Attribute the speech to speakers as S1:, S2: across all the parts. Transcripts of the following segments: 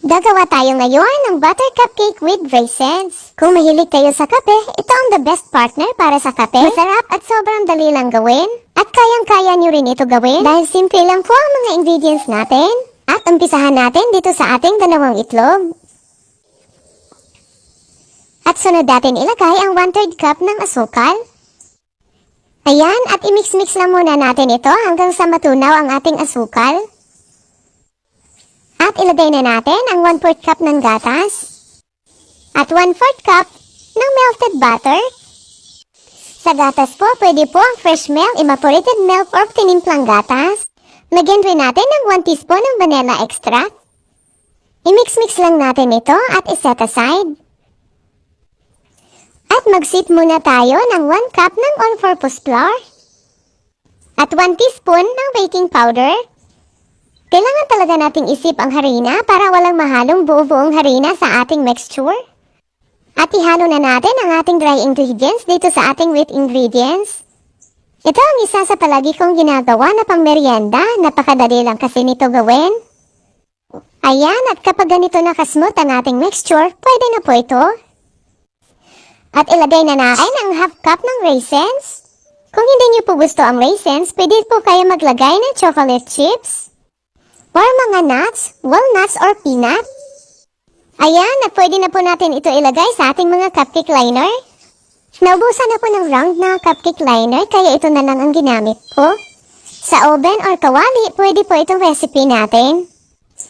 S1: Gagawa tayo ngayon ng butter cupcake with raisins. Kung mahilig kayo sa kape, ito ang the best partner para sa kape. Masarap at sobrang dali lang gawin. At kayang-kaya nyo rin ito gawin dahil simple lang po ang mga ingredients natin. At umpisahan natin dito sa ating dalawang itlog. At sunod natin ilagay ang 1 3 cup ng asukal. Ayan, at i-mix-mix lang muna natin ito hanggang sa matunaw ang ating asukal. At ilagay na natin ang 1 4 cup ng gatas. At 1 4 cup ng melted butter. Sa gatas po, pwede po ang fresh milk, evaporated milk, or tinimplang gatas. Lagyan rin natin ng 1 teaspoon ng vanilla extract. I-mix-mix lang natin ito at iset aside. At mag-sip muna tayo ng 1 cup ng all-purpose flour. At 1 teaspoon ng baking powder. Kailangan talaga nating isip ang harina para walang mahalong buo-buong harina sa ating mixture. At ihalo na natin ang ating dry ingredients dito sa ating wet ingredients. Ito ang isa sa palagi kong ginagawa na pang merienda. Napakadali lang kasi nito gawin. Ayan, at kapag ganito nakasmooth ang ating mixture, pwede na po ito. At ilagay na natin ang half cup ng raisins. Kung hindi niyo po gusto ang raisins, pwede po kayo maglagay ng chocolate chips or mga nuts, walnuts or peanut. Ayan, at pwede na po natin ito ilagay sa ating mga cupcake liner. Naubusan na po ng round na cupcake liner, kaya ito na lang ang ginamit ko. Sa oven or kawali, pwede po itong recipe natin.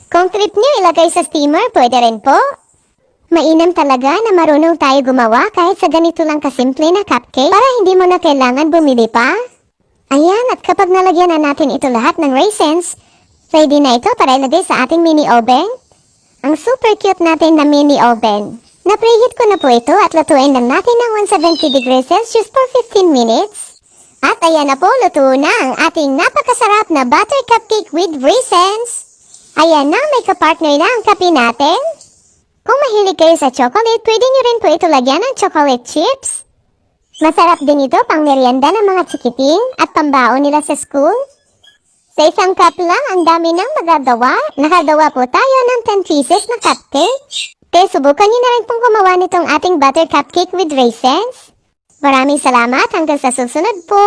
S1: Kung trip niyo ilagay sa steamer, pwede rin po. Mainam talaga na marunong tayo gumawa kahit sa ganito lang kasimple na cupcake para hindi mo na kailangan bumili pa. Ayan, at kapag nalagyan na natin ito lahat ng raisins, ready na ito para ilagay sa ating mini oven. Ang super cute natin na mini oven. Na-preheat ko na po ito at lutuin lang natin ng 170 degrees Celsius for 15 minutes. At ayan na po, luto na ang ating napakasarap na butter cupcake with raisins. Ayan na, may kapartner na ang kape natin. Kung mahilig kayo sa chocolate, pwede nyo rin po ito lagyan ng chocolate chips. Masarap din ito pang merienda ng mga chikiting at pambaon nila sa school. Sa isang cup lang, ang dami nang magagawa. Nakagawa po tayo ng 10 pieces na cupcake. Kaya subukan nyo na rin pong gumawa nitong ating butter cupcake with raisins. Maraming salamat hanggang sa susunod po.